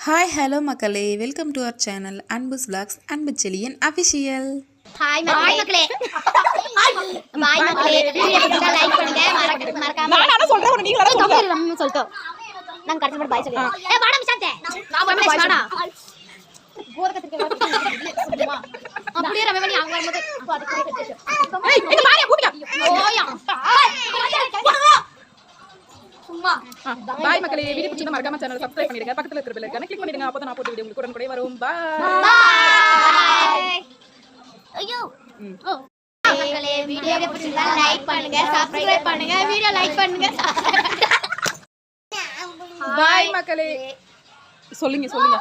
Hi hello மக்களே. Welcome to our channel Anbu's vlogs. Anbu Chezhiyan official hi மக்களே. பாய் மக்களே. Video பிடிச்சா லைக் பண்ணுங்க. மறக்க- மறக்காம நான் ஆனா சொல்றேன்? உனக்கு நீங்களா ஏய், கம்பீர் நம்ம சொல்லிட்டோம் நாங்க கடைசி மட்டும் பாய் சொல்லிடுறோம். ஏ வாடா மிஷாந்தே. நான் வந்து பாய் வாடா. போர் கத்திரிக்க அப்படியே ரமே பண்ணி அவங்க வரும்போது ஏய் எங்க பாரு கூட்டியா ஓயா. சும்மா. பாய் மக்களே. வீடியோ பிடிச்சா மறக்காம சேனல் சப்ஸ்கிரைப் பண்ணிடுங்க. பக்கத்துல இருக்கிற பெல் ஐகானை கிளிக் பண்ணிடுங்க. அப்பதான் நான் போட்ட வீடியோ உங்களுக்கு உடனே வரும். பாய் ஐயோ. மக்களே. வீடியோ பிடிச்சிருந்தா லைக் பண்ணுங்க சப்ஸ்கிரைப் பண்ணுங்க வீடியோ லைக் பண்ணுங்க. பாய் மக்களே. சொல்லுங்க சொல்லுங்க.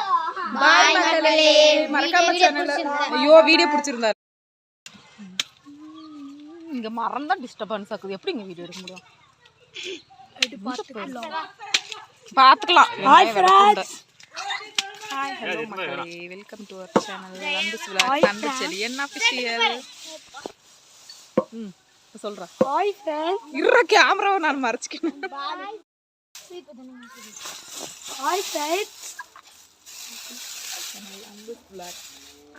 பாய் மக்களே. மறக்காம சேனல்ல பிடிச்சிருந்தா. ஐயோ வீடியோ பிடிச்சிருந்தா இங்க மரம் தான் டிஸ்டர்பன்ஸ் ஆகுது எப்படி இங்க வீடியோ எடுக்க முடியும்? பாத்துக்கலாம். ஹாய் ஃப்ரெண்ட்ஸ் ஹாய் ஹலோ மக்களே. Welcome to our channel Anbu vlog. Anbu Chezhiyan official ம் இப்ப சொல்றா. ஹாய் ஃப்ரெண்ட்ஸ் இருற கேமராவை நான் மறைச்சிக்கணும் hi friends Anbu vlog.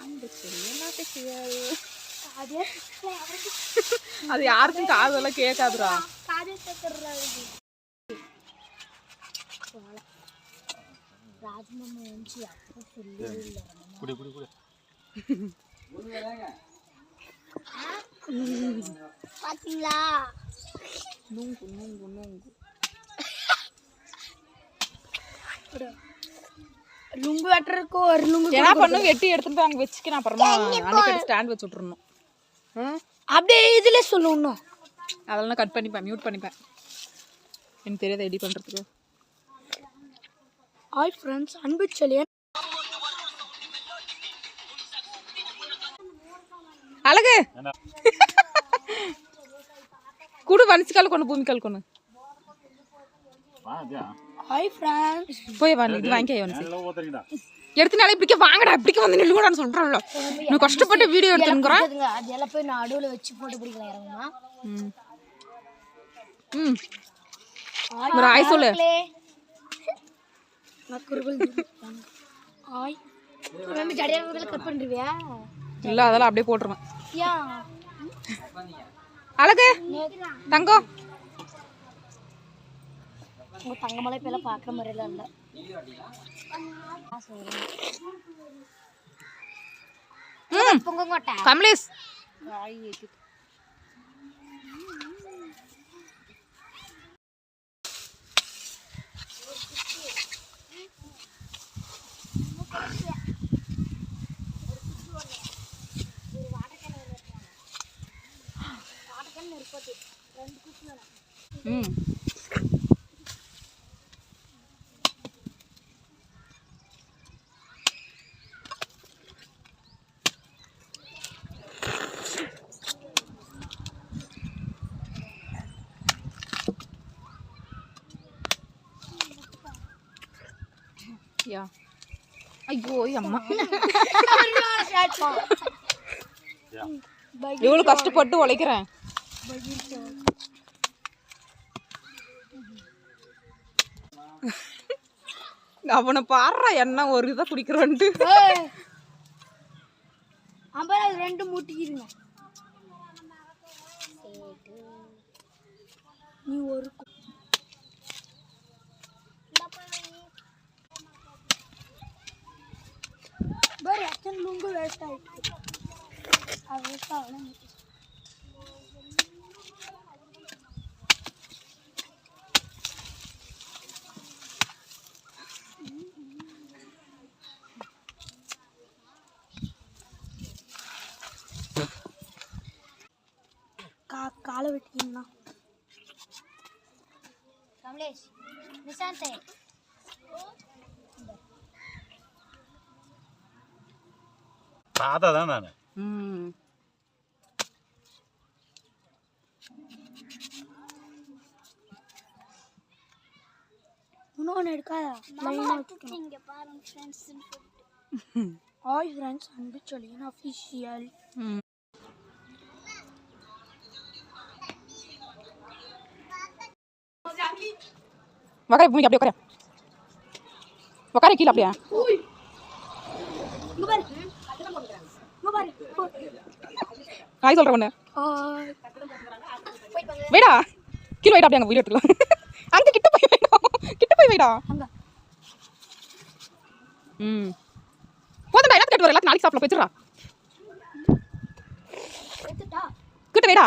Anbu Chezhiyan official அது யாருக்கும் காதெல்லாம் பாத்தீங்களா? நூங்கு நூங்கு நூங்கு. லுங்கு வெட்டுறதுக்கு ஒரு லுங்கு என்ன பண்ணும் வெட்டி எடுத்துட்டு போய் அங்க வச்சுக்கிறேன் அப்புறமா அன்னைக்கு ஸ்டாண்ட் வச்சு விட்டுறணும். ம்? அப்படியே இதுல சொல்லணும் அதெல்லாம் கட் பண்ணிப்பேன் மியூட் பண்ணிப்பேன். எனக்கு தெரியாத எடி பண்றதுக்கு. ஹாய் ஃப்ரெண்ட்ஸ் அன்பு சொல்லியன் அழகு. குடு வனிச்சுக்கால் கொண்டு பூமிக்கால் கொண்டு. ஹாய் ஃப்ரெண்ட்ஸ் போய் வா இது வாங்கிக்க வனிச்சு எடுத்துனாலே இப்படிக்க வாங்கடா இப்படிக்க வந்து நில்லுங்கடான்னு சொல்றேன்ல நீ கஷ்டப்பட்டு வீடியோ எடுத்துங்கிறேன் அதெல்லாம் போய் நடுவில் வச்சு போட்டு பிடிக்கலாம் இறங்குமா? ம். ம். ஒரு ஆய் சொல்லு. நான் குறுகல் ஹாய் நம்ம ஜடியா கட் பண்ணுறியா இல்ல அதெல்லாம் அப்படியே போட்டுருவேன். அழகு தங்கம் உங்க தங்கமலை இப்ப எல்லாம் பார்க்குற மாதிரிலாம் இல்லை. ம். ஐயோ அம்மா. எவ்வளவு கஷ்டப்பட்டு உழைக்கிறேன். அவனை பாடுறா என்ன ஒரு இதை குடிக்கிறோன்ட்டு. அம்பா ரெண்டு மூட்டிக்கிறீங்க நீ ஒரு லுங்கு வேஸ்ட் ஆயிடுச்சு. அது வேஸ்ட் ஆகலாம் வெட்டிங்கன்னா கமலேஷ் நிசாந்தே தாத்தா தான் நான். ம். இன்னொன்று எடுக்காதா. ஹாய் ஃப்ரெண்ட்ஸ் அன்பு சொல்லியன் அஃபிஷியல் ம் வகை பூமிக்கு அப்படியே உட்கார உட்கார கீழே அப்படியா ஹாய் சொல்கிறேன் ஒன்று வைடா கீழே வைடா அப்படியே அங்கே வீடியோ எடுத்துக்கலாம் அங்கே கிட்ட போய் வைடா கிட்ட போய் வைடா ம் போதும்டா எல்லாத்தையும் கேட்டு வர எல்லாத்தையும் நாளைக்கு சாப்பிட வச்சிடறா கிட்ட வைடா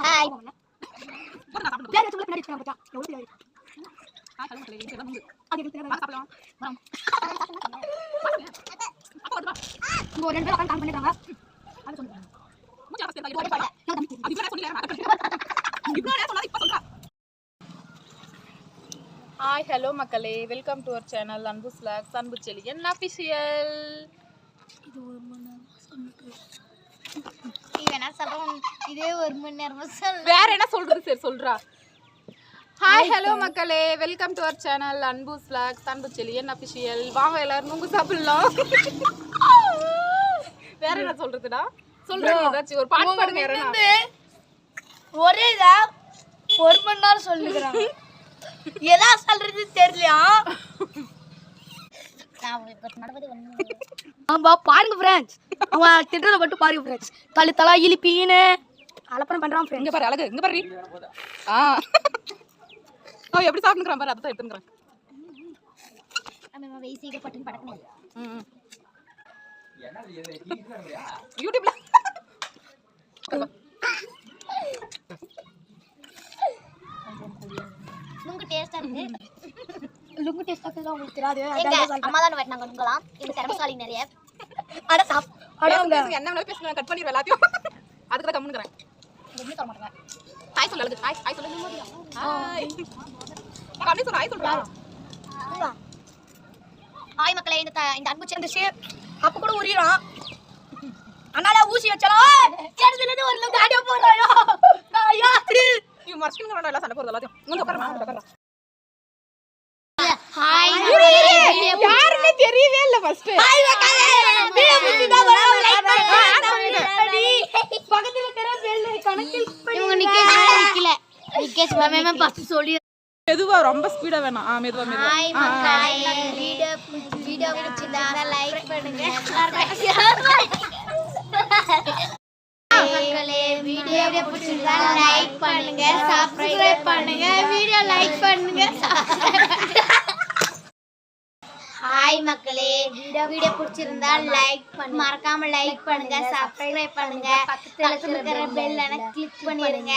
ஹாய் ரெண்டு பேரும் கால் பண்ணிடுறாங்க ஹாய் ஹலோ மக்களே welcome to our channel Anbu vlogs Anbu Chezhiyan official இவன் என்ன இதே ஒரு மணி நேரமா சொல்ல வேற என்ன சொல்றது சரி சொல்றா. ஹாய் ஹலோ மக்களே. Welcome to our channel Anbu vlogs Anbu Chezhiyan official வாங்க எல்லாரும் நுங்கு சாப்பிடலாம். வேற என்ன சொல்றதுடா? சொல்றேன் ஏதாச்சும் ஒரு பாட்டு பாடுங்க யாரா ஒரே இதா ஒரு மணி நேரம் சொல்லிக்கிறாங்க. எதா சொல்றது தெரியலையா? நான் இப்ப ஒண்ணு ஆமா பாருங்க ஃப்ரெண்ட்ஸ் அவன் திட்டுறத மட்டும் பாருங்க ஃப்ரெண்ட்ஸ் கழுத்தெல்லாம் இழிப்பீன்னு. அலப்பறம் பண்றான் ஃப்ரெண்ட்ஸ் இங்க பாரு அழகு. இங்க பாரு. ஆ. அவன் எப்படி சாப்பிட்டுக்கிறான் பாரு அதை எடுத்துக்கிறான் யூடியூப்ல. நுங்கு டேஸ்டா இருக்கு. லுங்கு டேஸ்ட் ஆகுது உங்களுக்கு தெரியாது? அம்மா தான் வெட்டினாங்க நுங்கலாம் இது திறமசாலி நிறைய. அட சாப் அட அவங்க பேசுங்க என்ன வேணாலும் பேசுங்க. கட் பண்ணிடுவேன் எல்லாத்தையும். அதுக்கு தான் கம்முனுக்கிறேன் எப்படி தர மாட்டேங்க ஹாய் சொல்லு அழகு ஹாய் ஹாய் சொல்லு. ஹாய். அப்படியே சொல்லு ஹாய் சொல்றா. ஹாய் மக்களே இந்த த- இந்த அன்பு சேர்ந்து இருந்துச்சு அப்ப கூட உரிறான் அதனால ஊசி வச்சாலும் கேட்டதுல இருந்து ஒரு லுங்கு ஆடியோ போடுறாயோ. ஐயோ இவன் மறைச்சுங்க வேண்டாம் எல்லாம் சண்டை போடுறது எல்லாத்தையும். ஹாய் யாருமே தெரியவே இல்ல ஃபர்ஸ்ட் பக்கத்துல சொல்லி மெதுவா ரொம்ப ஸ்பீடா வேணாம் ஆ மெதுவா மெதுவா. வீடியோ வீடியோ பிடிச்சிருந்தா லைக் பண்ணுங்க. மக்களே வீடியோ பிடிச்சிருந்தா லைக் பண்ணுங்க சப்ஸ்கிரைப் பண்ணுங்க. வீடியோ லைக் பண்ணுங்க. ஹாய் மக்களே. வீடியோ பிடிச்சிருந்தா லைக் பண்ணு மறக்காம லைக் பண்ணுங்க. சப்ஸ்கிரைப் பண்ணுங்க. பக்கத்துல இருக்கிற பெல் கிளிக் பண்ணிடுங்க.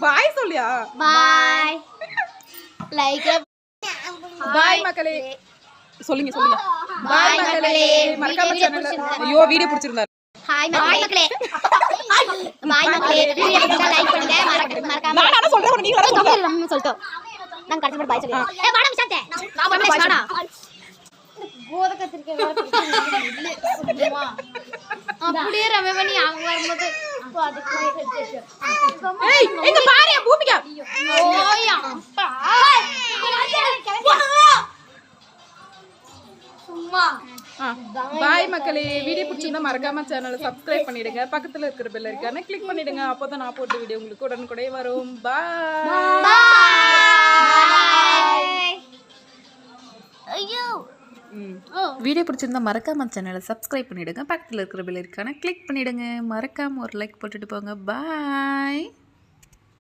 பாய் சொல்லியா? பாய் லைக் பாய் மக்களே. சொல்லுங்க சொல்லுங்க. பாய் மக்களே. மறக்காம பிடிச்சிருந்தா ஐயோ வீடியோ பிடிச்சிருந்தாரு. ஹாய் மக்களே. பாய் மக்களே. வீடியோ பிடிச்சா லைக் பண்ணுங்க. மறக்க- மறக்காம நான் என்ன சொல்றேன். நீங்க சொல்லிட்டோம். நான் கடைசி மட்டும் பாய் சொல்லிடுறேன். ஏ வாடா மிச்சாந்தே நான் வந்து வாடா. கோத கத்திரிக்காய். அப்படியே ரமே பண்ணி அவங்க வரும்போது ஏய் இங்க பாரு பூமிகா ஓயா சும்மா. பாய் மக்களே வீடியோ பிடிச்சிருந்தா மறக்காம சேனலை சப்ஸ்கிரைப் பண்ணிடுங்க. பக்கத்துல இருக்கிற பெல் இருக்கானே கிளிக் பண்ணிடுங்க. அப்பதான் நான் போட்ட வீடியோ உங்களுக்கு உடனுக்குடைய வரும். பாய் வீடியோ பிடிச்சிருந்தா மறக்காம சேனலை சப்ஸ்கிரைப் பண்ணிடுங்க. பக்கத்தில் இருக்கிற பெல் இருக்கான கிளிக் பண்ணிவிடுங்க மறக்காமல் ஒரு லைக் போட்டுட்டு போங்க. பாய்